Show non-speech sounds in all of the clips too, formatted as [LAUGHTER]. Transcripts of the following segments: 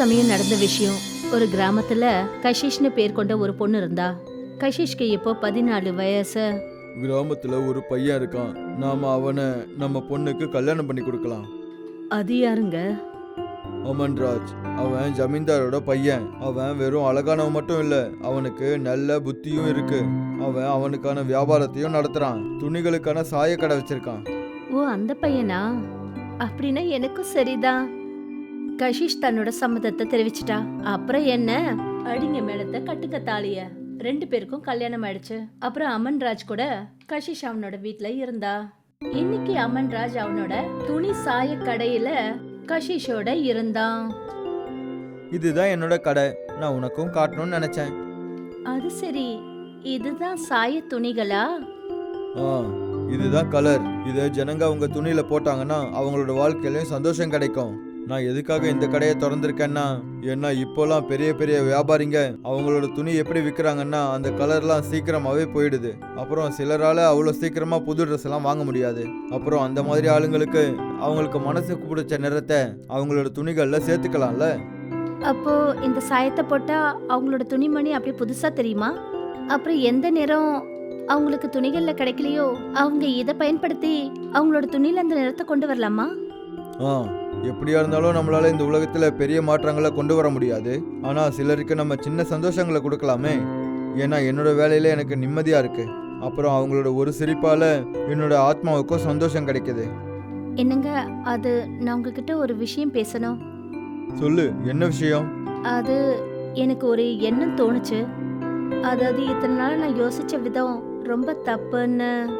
சமயம் நடந்த விஷயம். ஒரு கிராமத்துல கஷிஷ்னு பேர் கொண்ட ஒரு பொண்ணு இருந்தா. கஷிஷ்க்கு இப்போ பதினாலு வயசு. கிராமத்துல ஒரு பையன் இருக்கான். நாம அவனை நம்ம பொண்ணுக்கு கல்யாணம் பண்ணி கொடுக்கலாம். அது யாருங்க? அமன்ராஜ் அவன் ஜமீன்தாரோட பையன். அவன் வெறும் அழகானவன் மட்டும் இல்ல அவனுக்கு நல்ல புத்தியும் இருக்கு. அவன் அவனுக்கான வியாபாரத்தையும் நடத்துறான். துணிகளுக்கான சாயக்கடை வச்சிருக்கான். ஓ அந்த பையனா? அப்படின்னா எனக்கும் சரிதான். கஷிஷ் தன்னோட சம்மதத்தை தெரிவிச்சிட்டா. அப்புறம் என்ன? அடிங்க மேளத்தை கட்டுக்க தாலிய. ரெண்டு பேருக்கும் கல்யாணம் ஆயிடுச்சு. அப்புறம் அமன்ராஜ் கூட கஷிஷ் அவனோட வீட்ல இருந்தா. இன்னைக்கு அமன்ராஜ் அவனோட துணி சாய கடையில கஷிஷோட இருந்தான். இதுதான் என்னோட கடை. நான் உனக்கும் காட்டணும்னு நினைச்சேன். அது சரி. இதுதான் சாய துணிகளா? ஆ இதுதான் கலர். இதை ஜனங்க அவங்க துணியில போட்டாங்கன்னா அவங்களோட வாழ்க்கையிலயும் சந்தோஷம் கிடைக்கும். நான் எதுக்காக இந்த கடையை திறந்திருக்கேன்னா? ஏன்னா இப்போலாம் பெரிய பெரிய வியாபாரிங்க அவங்களோட துணி எப்படி விற்கிறாங்கன்னா அந்த கலர்லாம் சீக்கிரமாவே போயிடுது. அப்புறம் சிலரால அவ்வளோ சீக்கிரமா புது ட்ரெஸ் எல்லாம் வாங்க முடியாது. அப்புறம் அந்த மாதிரி ஆளுங்களுக்கு அவங்களுக்கு மனசுக்கு பிடிச்ச நிறத்தை அவங்களோட துணிகள்ல சேர்த்துக்கலாம்ல? அப்போ இந்த சாயத்தை போட்டா அவங்களோட துணிமணி அப்படியே புதுசா தெரியுமா? அப்புறம் எந்த நிறம் அவங்களுக்கு துணிகள்ல கிடைக்கலையோ அவங்க இதை பயன்படுத்தி அவங்களோட துணியில அந்த நிறத்தை கொண்டு வரலாமா? ஆ எப்படியா இருந்தாலும் நம்மளால இந்த உலகத்துல பெரிய மாற்றங்களை கொண்டு வர முடியாது. ஆனா சிலருக்கு நம்ம சின்ன சந்தோஷங்களை கொடுக்கலாமே. ஏன்னா என்னோட வேலையில எனக்கு நிம்மதியா இருக்கு. அப்புறம் அவங்களோட ஒரு சிரிப்பால என்னோட ஆத்மாவுக்கும் சந்தோஷம் கிடைக்குது. என்னங்க அது நான் உங்ககிட்ட ஒரு விஷயம் பேசணும்? சொல்லு என்ன விஷயம்? அது எனக்கு ஒரு எண்ணம் தோணுச்சு. அதாவது இத்தனை நாள் நான் யோசிச்ச விதம் ரொம்ப தப்புன்னு.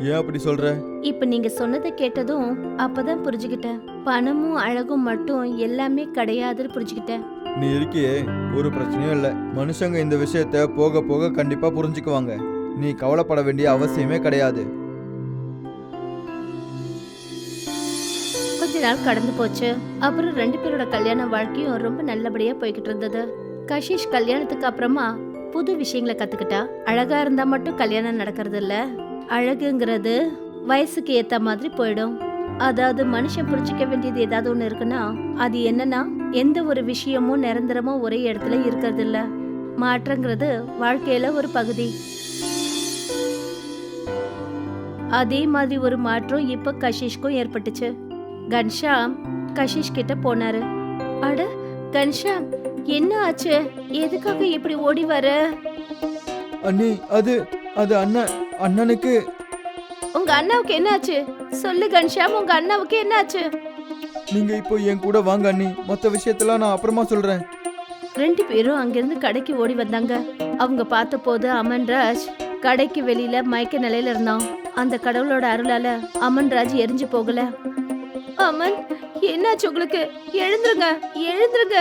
ஏன் அப்படி சொல்ற? இப்ப நீங்க சொன்னதை கேட்டதும் அப்பதான் புரிஞ்சுக்கிட்டேன். பணமும் அழகும் மட்டும் எல்லாமே கிடையாதுன்னு புரிஞ்சுக்கிட்டேன். நீ இருக்கியே ஒரு பிரச்சனையும் இல்லை. மனுஷங்க இந்த விஷயத்த போக போக கண்டிப்பா புரிஞ்சுக்குவாங்க. நீ கவலைப்பட வேண்டிய அவசியமே கிடையாது. கொஞ்ச நாள் கடந்து போச்சு. அப்புறம் ரெண்டு பேரோட கல்யாண வாழ்க்கையும் ரொம்ப நல்லபடியா போய்கிட்டு இருந்தது. கஷிஷ் கல்யாணத்துக்கு அப்புறமா புது விஷயங்களை கத்துக்கிட்டா? அழகா இருந்தா மட்டும் கல்யாணம் நடக்கிறது இல்ல அழகுங்கிறது வயசுக்கு ஏத்த மாதிரி போயிடும். அதாவது மனுஷன் புரிஞ்சிக்க வேண்டியது ஏதாவது ஒண்ணு இருக்குன்னா அது என்னன்னா எந்த ஒரு விஷயமும் நிரந்தரமா ஒரே இடத்துல இருக்கிறது இல்ல மாற்றங்கிறது வாழ்க்கையில ஒரு பகுதி. அதே மாதிரி ஒரு மாற்றம் இப்ப கஷிஷ்க்கும் ஏற்பட்டுச்சு. கன்ஷாம் கஷிஷ் கிட்ட போனாரு. அட கன்ஷாம் என்ன ஆச்சு? எதுக்காக இப்படி ஓடி வர? அண்ணி அது அது அண்ணன் அண்ணனுக்கு? உங்க அண்ணாவுக்கு என்ன ஆச்சு சொல்லு கன்ஷாம் உங்க அண்ணாவுக்கு என்ன ஆச்சு நீங்க இப்போ என் கூட வாங்க அண்ணி. மற்ற விஷயத்தெல்லாம் நான் அப்புறமா சொல்றேன். ரெண்டு பேரும் அங்கிருந்து கடைக்கு ஓடி வந்தாங்க. அவங்க பார்த்த போது அமன்ராஜ் கடைக்கு வெளியில மயக்க நிலையில இருந்தான். அந்த கடவுளோட அருளால அமன்ராஜ் எரிஞ்சு போகல. அமன் என்னாச்சு உங்களுக்கு? எழுந்துருங்க எழுந்துருங்க.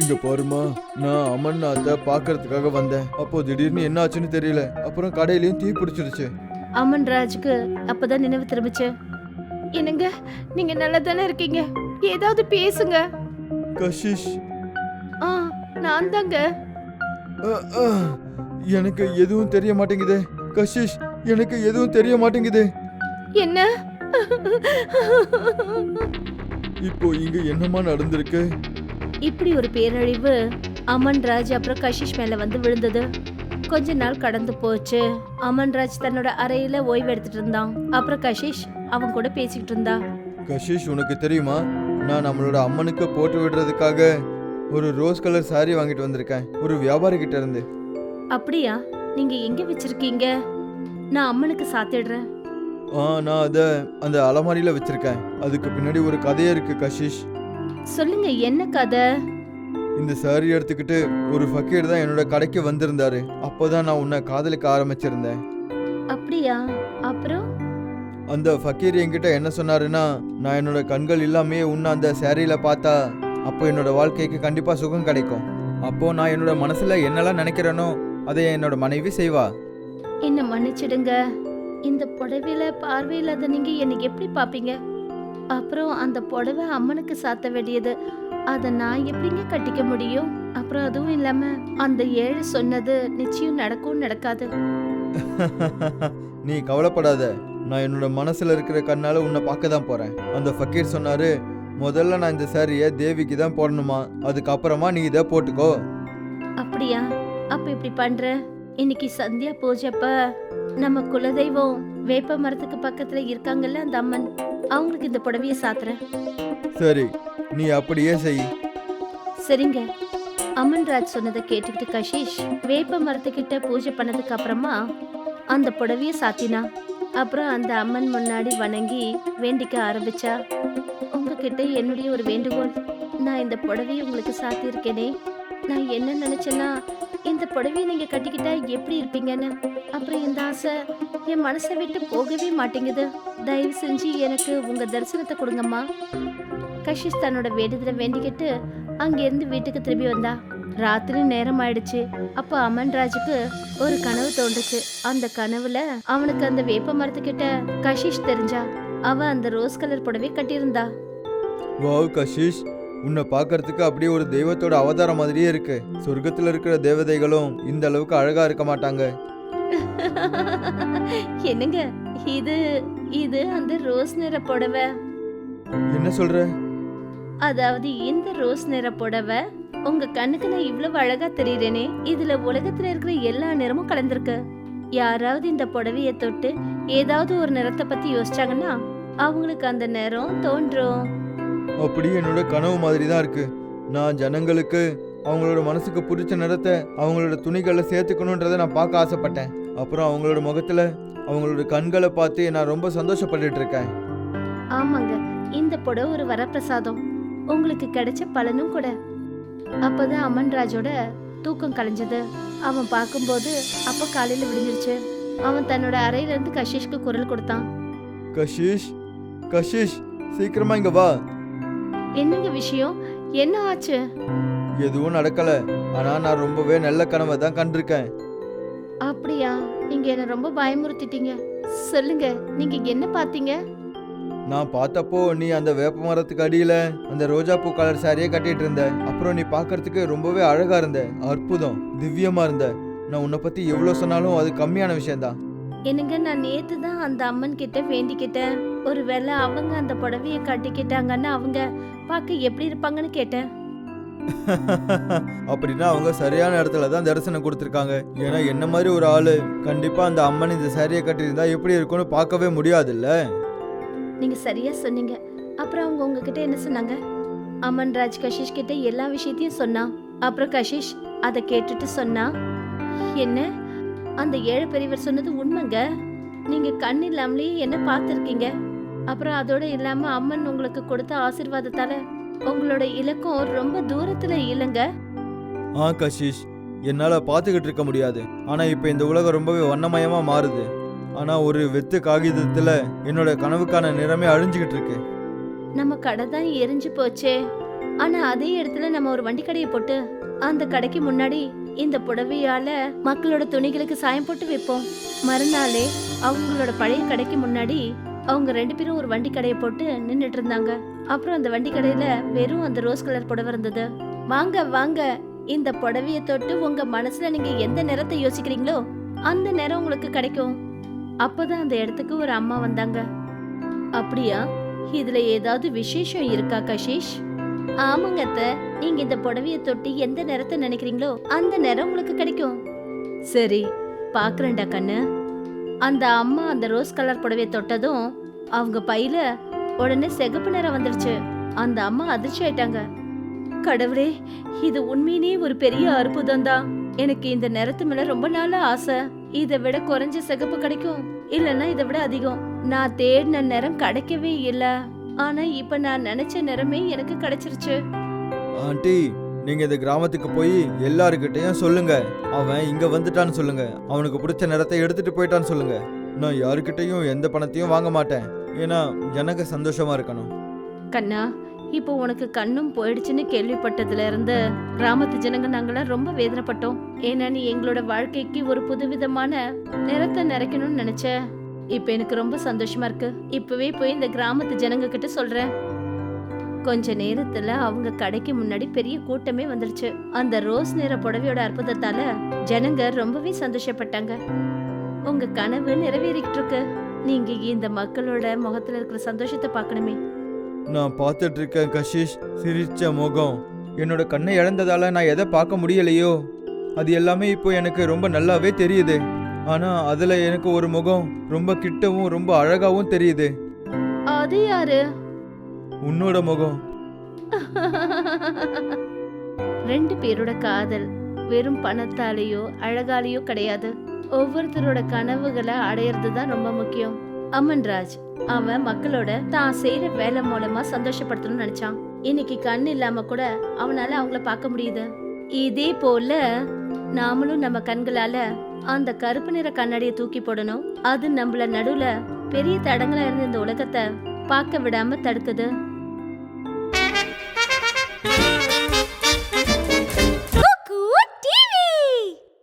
இங்க பாருமா நான் அமர்நாத்தை பாக்குறதுக்காக வந்தேன். அப்போ திடீர்னு என்ன ஆச்சுன்னு தெரியல. அப்புறம் கடையிலயும் தீ பிடிச்சிருச்சு. அமன்ராஜுக்கு அப்பதான் நினைவு திரும்பிச்சு. என்னங்க நீங்க நல்லா தானே இருக்கீங்க? ஏதாவது பேசுங்க. கஷிஷ். ஆ நான் தாங்க எனக்கு எதுவும் தெரிய மாட்டேங்குதே. கஷிஷ் எனக்கு எதுவும் தெரிய மாட்டேங்குது. என்ன? இப்போ இங்க என்னமா நடந்திருக்கு? இப்படி ஒரு பேரழிவு அமன்ராஜ் அப்புறம் கஷிஷ் மேல வந்து விழுந்தது. கொஞ்ச நாள் கடந்து போச்சு. அமன்ராஜ் தன்னோட அறையில ஓய்வு எடுத்துட்டு இருந்தான். அப்புறம் கஷிஷ் அவன் கூட பேசிக்கிட்டு இருந்தா. கஷிஷ் உனக்கு தெரியுமா? நான் நம்மளோட அம்மனுக்கு போட்டு விடுறதுக்காக ஒரு ரோஸ் கலர் saree வாங்கிட்டு வந்திருக்கேன். ஒரு வியாபாரி கிட்ட இருந்து. அப்படியா? நீங்க எங்க வச்சிருக்கீங்க? நான் அம்மனுக்கு சாத்திடுறேன். ஆ நான் அதை அந்த அலமாரியில வச்சிருக்கேன். அதுக்கு பின்னாடி ஒரு கதையே இருக்கு கஷிஷ். சொல்லுங்க என்ன கதை? இந்த சாரி எடுத்துக்கிட்டு ஒரு ஃபக்கீர் தான் என்னோட கடைக்கு வந்திருந்தாரு. அப்போதான் நான் உன்னை காதலிக்க ஆரம்பிச்சிருந்தேன். அப்படியா? அப்புறம்? அந்த ஃபக்கீர் என்கிட்ட என்ன சொன்னாருன்னா நான் என்னோட கண்கள் இல்லாமே உன்னை அந்த சேரீல பார்த்தா அப்போ என்னோட வாழ்க்கைக்கு கண்டிப்பா சுகம் கிடைக்கும். அப்போ நான் என்னோட மனசுல என்னெல்லாம் நினைக்கிறேனோ அதை என்னோட மனைவி செய்வா. என்ன மன்னிச்சிடுங்க. இந்த புடவையில பார்வையில்லாத நீங்க என்னை எப்படி பாப்பீங்க அப்புறம் அந்த புடவை அம்மனுக்கு சாத்த வேண்டியது. அத நான் எப்படிங்க கட்டிக்க முடியும்? அப்புறம் அதுவும் இல்லாம அந்த ஏழு சொன்னது நிச்சயம் நடக்கும் நடக்காது. [LAUGHS] நீ கவலைப்படாத. நான் என்னோட மனசுல இருக்கிற கண்ணால உன்னை பார்க்க தான் போறேன். அந்த ஃபக்கீர் சொன்னாரு முதல்ல நான் இந்த சாரியை தேவிக்கு தான் போடணுமா? அதுக்கப்புறமா நீ இதை போட்டுக்கோ. அப்படியா? அப்ப இப்படி பண்ற? இன்னைக்கு சந்தியா பூஜைப்ப நம்ம குலதெய்வம் வேப்ப மரத்துக்கு பக்கத்துல இருக்காங்கல்ல அந்த அம்மன். அவங்களுக்கு இந்த புடவைய சாத்துறேன். சரி நீ அப்படியே செய். சரிங்க. அம்மன் ராஜ் சொன்னதை கேட்டுக்கிட்டு கஷிஷ் வேப்ப மரத்துக்கிட்ட பூஜை பண்ணதுக்கு அப்புறமா அந்த புடவைய சாத்தினா. அப்புறம் அந்த அம்மன் முன்னாடி வணங்கி வேண்டிக்க ஆரம்பிச்சா. உங்ககிட்ட என்னுடைய ஒரு வேண்டுகோள். நான் இந்த புடவைய உங்களுக்கு சாத்தியிருக்கேனே. நான் என்ன நினைச்சேன்னா இந்த புடவைய நீங்க கட்டிக்கிட்டா எப்படி இருப்பீங்கன்னு. அப்புறம் இந்த ஆசை என் மனசை விட்டு போகவே மாட்டேங்குது. தயவு செஞ்சு எனக்கு உங்க தரிசனத்தை கொடுங்கம்மா. கஷிஷ் தன்னோட வேண்டுதலை வேண்டிக்கிட்டு அங்கேருந்து வீட்டுக்கு திரும்பி வந்தா. ராத்திரி நேரம் ஆயிடுச்சு. அப்ப அமன்ராஜுக்கு ஒரு கனவு தோன்றுச்சு. அந்த கனவுல அவனுக்கு அந்த வேப்ப மரத்துக்கிட்ட கஷிஷ் தெரிஞ்சா. அவ அந்த ரோஸ் கலர் புடவை கட்டியிருந்தா. வாவ் கஷிஷ். உன்னை பார்க்கறதுக்கு அப்படியே ஒரு தெய்வத்தோட அவதாரம் மாதிரியே இருக்கு. சொர்க்கத்துல இருக்கிற தேவதைகளும் இந்த அளவுக்கு அழகா இருக்க மாட்டாங்க. என்னங்க இது இது அந்த ரோஸ் நிற புடவை. என்ன சொல்ற? அதாவது இந்த ரோஸ் நிற புடவை உங்க கண்ணுக்கு நான் இவ்வளவு அழகா தெரியுறேனே இதுல உலகத்துல இருக்கிற எல்லா நிறமும் கலந்திருக்கு. யாராவது இந்த புடவைய தொட்டு ஏதாவது ஒரு நிறத்தை பத்தி யோசிச்சாங்கன்னா அவங்களுக்கு அந்த நிறம் தோன்றும். அப்படி என்னோட கனவு மாதிரி தான் இருக்கு. நான் ஜனங்களுக்கு அவங்களோட மனசுக்கு பிடிச்ச நிறத்தை அவங்களோட துணிகளில் சேர்த்துக்கணுன்றதை நான் பார்க்க ஆசைப்பட்டேன். அப்புறம் அவங்களோட முகத்துல அவங்களோட கண்களை பார்த்து நான் ரொம்ப சந்தோஷப்பட்டுட்டு இருக்கேன். ஆமாங்க. இந்த புடவை ஒரு வரப்பிரசாதம். உங்களுக்கு கிடைச்ச பலனும் கூட. அப்பதான் அமன்ராஜோட தூக்கம் கலைஞ்சது. அவன் பார்க்கும்போது அப்ப காலையில விடிஞ்சிருச்சு அவன் தன்னோட அறையில இருந்து கஷிஷ்க்கு குரல் கொடுத்தான். கஷிஷ் கஷிஷ் சீக்கிரமா இங்க வா. என்னங்க விஷயம்? என்ன ஆச்சு? எதுவும் நடக்கல. ஆனா நான் ரொம்பவே நல்ல கனவை தான் கண்டிருக்கேன். அப்படியா? நீங்க என்ன ரொம்ப பயமுறுத்திட்டீங்க. சொல்லுங்க நீங்க என்ன பாத்தீங்க நான் பார்த்தப்போ நீ அந்த வேப்ப மரத்துக்கு அடியில அந்த ரோஜா பூ கலர் சாரியை கட்டிட்டு இருந்த. அப்புறம் நீ பார்க்கறதுக்கு ரொம்பவே அழகா இருந்த. அற்புதம் திவ்யமா இருந்த. நான் உன்னை பத்தி எவ்வளவு சொன்னாலும் அது கம்மியான விஷயம்தான். என்னங்க நான் நேத்து தான் அந்த அம்மன் கிட்ட வேண்டிக்கிட்டேன். ஒருவேளை அவங்க அந்த புடவைய கட்டிக்கிட்டாங்கன்னா அவங்க பார்க்க எப்படி இருப்பாங்கன்னு கேட்டேன். [LAUGHS] அப்படின்னா அவங்க சரியான இடத்துல தான் தரிசனம் கொடுத்துருக்காங்க. ஏன்னா என்ன மாதிரி ஒரு ஆளு? கண்டிப்பா அந்த அம்மன் இந்த சாரியை கட்டியிருந்தா எப்படி இருக்கும்னு பார்க்கவே முடியாதுல்ல? நீங்க சரியா சொன்னீங்க. அப்புறம் அவங்க உங்ககிட்ட என்ன சொன்னாங்க? அம்மன் ராஜ் கஷிஷ் கிட்ட எல்லா விஷயத்தையும் சொன்னான் அப்புறம் கஷிஷ் அதை கேட்டுட்டு சொன்னா. என்ன? அந்த ஏழை பெரியவர் சொன்னது உண்மைங்க? நீங்க கண் இல்லாமலேயே என்ன பார்த்துருக்கீங்க? அப்புறம் அதோட இல்லாம அம்மன் உங்களுக்கு கொடுத்த ஆசிர்வாதத்தால உங்களோட இலக்கம் ரொம்ப தூரத்துல இல்லைங்க. ஆ கஷிஷ் என்னால பார்த்துக்கிட்டு இருக்க முடியாது. ஆனா இப்போ இந்த உலகம் ரொம்பவே வண்ணமயமா மாறுது. ஆனா ஒரு வெத்து காகிதத்துல என்னோட கனவுக்கான நிறமே அழிஞ்சுக்கிட்டு இருக்கு. நம்ம கடை தான் எரிஞ்சு போச்சே. ஆனா அதே இடத்துல நம்ம ஒரு வண்டி கடையை போட்டு அந்த கடைக்கு முன்னாடி இந்த புடவையால மக்களோட துணிகளுக்கு சாயம் போட்டு வைப்போம். மறுநாளே அவங்களோட பழைய கடைக்கு முன்னாடி அவங்க ரெண்டு பேரும் ஒரு வண்டி கடையை போட்டு நின்றுட்டு இருந்தாங்க. அப்புறம் அந்த வண்டி கடையில வெறும் அந்த ரோஸ் கலர் புடவை இருந்தது. வாங்க வாங்க இந்த புடவைய தொட்டு உங்க மனசுல நீங்க எந்த நிறத்தை யோசிக்கிறீங்களோ அந்த நிறம் உங்களுக்கு கிடைக்கும். அப்பதான் அந்த இடத்துக்கு ஒரு அம்மா வந்தாங்க. அப்படியா? இதுல ஏதாவது விசேஷம் இருக்கா கஷிஷ்? ஆமாங்க அத்த. நீங்க இந்த புடவைய தொட்டு எந்த நிறத்தை நினைக்கிறீங்களோ அந்த நிறம் உங்களுக்கு கிடைக்கும். சரி பாக்குறேன்டா கண்ணு. அந்த அம்மா அந்த ரோஸ் கலர் புடவையை தொட்டதும் அவங்க பையில உடனே சிகப்பு நிறம் வந்துருச்சு. அந்த அம்மா அதிர்ச்சி ஆயிட்டாங்க. கடவுளே இது உண்மையினே ஒரு பெரிய அற்புதம் தான் எனக்கு இந்த நிறத்து மேல ரொம்ப நாளா ஆசை. இதை விட குறைஞ்ச சிகப்பு கிடைக்கும். இல்லைன்னா இதை விட அதிகம். நான் தேடின நிறம் கிடைக்கவே இல்ல. ஆனா இப்ப நான் நினைச்ச நிறமே எனக்கு கிடைச்சிருச்சு. ஆண்டி நீங்க இந்த கிராமத்துக்கு போய் எல்லாருக்கிட்டையும் சொல்லுங்க. அவன் இங்க வந்துட்டான்னு சொல்லுங்க. அவனுக்கு பிடிச்ச நிறத்தை எடுத்துட்டு போயிட்டான்னு சொல்லுங்க. நான் யாருக்கிட்டையும் எந்த பணத்தையும் வாங்க மாட்டேன். ஏன்னா எனக்கு சந்தோஷமா இருக்கணும். கண்ணா இப்போ உனக்கு கண்ணும் போயிடுச்சுன்னு கேள்விப்பட்டதுல இருந்து கிராமத்து ஜனங்க நாங்களாம் ரொம்ப வேதனைப்பட்டோம். ஏன்னா நீ எங்களோட வாழ்க்கைக்கு ஒரு புதுவிதமான நிறத்தை நிறைக்கணும்னு நினைச்ச. இப்ப எனக்கு ரொம்ப சந்தோஷமா இருக்கு. இப்பவே போய் இந்த கிராமத்து ஜனங்க கிட்ட சொல்றேன். கொஞ்ச நேரத்துல அவங்க கடைக்கு முன்னாடி பெரிய கூட்டமே வந்துருச்சு. அந்த ரோஸ் நிற புடவையோட அற்புதத்தால ஜனங்க ரொம்பவே சந்தோஷப்பட்டாங்க. உங்க கனவு நிறைவேறிக்கிட்டு இருக்கு நீங்க இந்த மக்களோட முகத்துல இருக்கிற சந்தோஷத்தை பார்க்கணுமே. நான் பார்த்துட்டு இருக்கேன் கஷிஷ். சிரிச்ச முகம். என்னோட கண்ணை இழந்ததால நான் எதை பார்க்க முடியலையோ? அது எல்லாமே இப்போ எனக்கு ரொம்ப நல்லாவே தெரியுது. ஆனா அதுல எனக்கு ஒரு முகம் ரொம்ப கிட்டவும் ரொம்ப அழகாவும் தெரியுது. அது யாரு? உன்னோட முகம். ரெண்டு பேரோட காதல் வெறும் பணத்தாலேயோ அழகாலேயோ கிடையாது. ஒவ்வொருத்தரோட கனவுகளை அடையிறது தான் ரொம்ப முக்கியம். அமன்ராஜ் அவன் மக்களோட தான் செய்யற வேலை மூலமா சந்தோஷப்படுத்தணும்னு நினைச்சான். இன்னைக்கு கண் இல்லாம கூட அவனால அவங்கள பார்க்க முடியுது. இதே போல நாமளும் நம்ம கண்களால அந்த கருப்பு நிற கண்ணாடியை தூக்கி போடணும். அது நம்மள நடுவுல பெரிய தடங்களா இருந்த இந்த உலகத்தை பார்க்க விடாம தடுக்குது.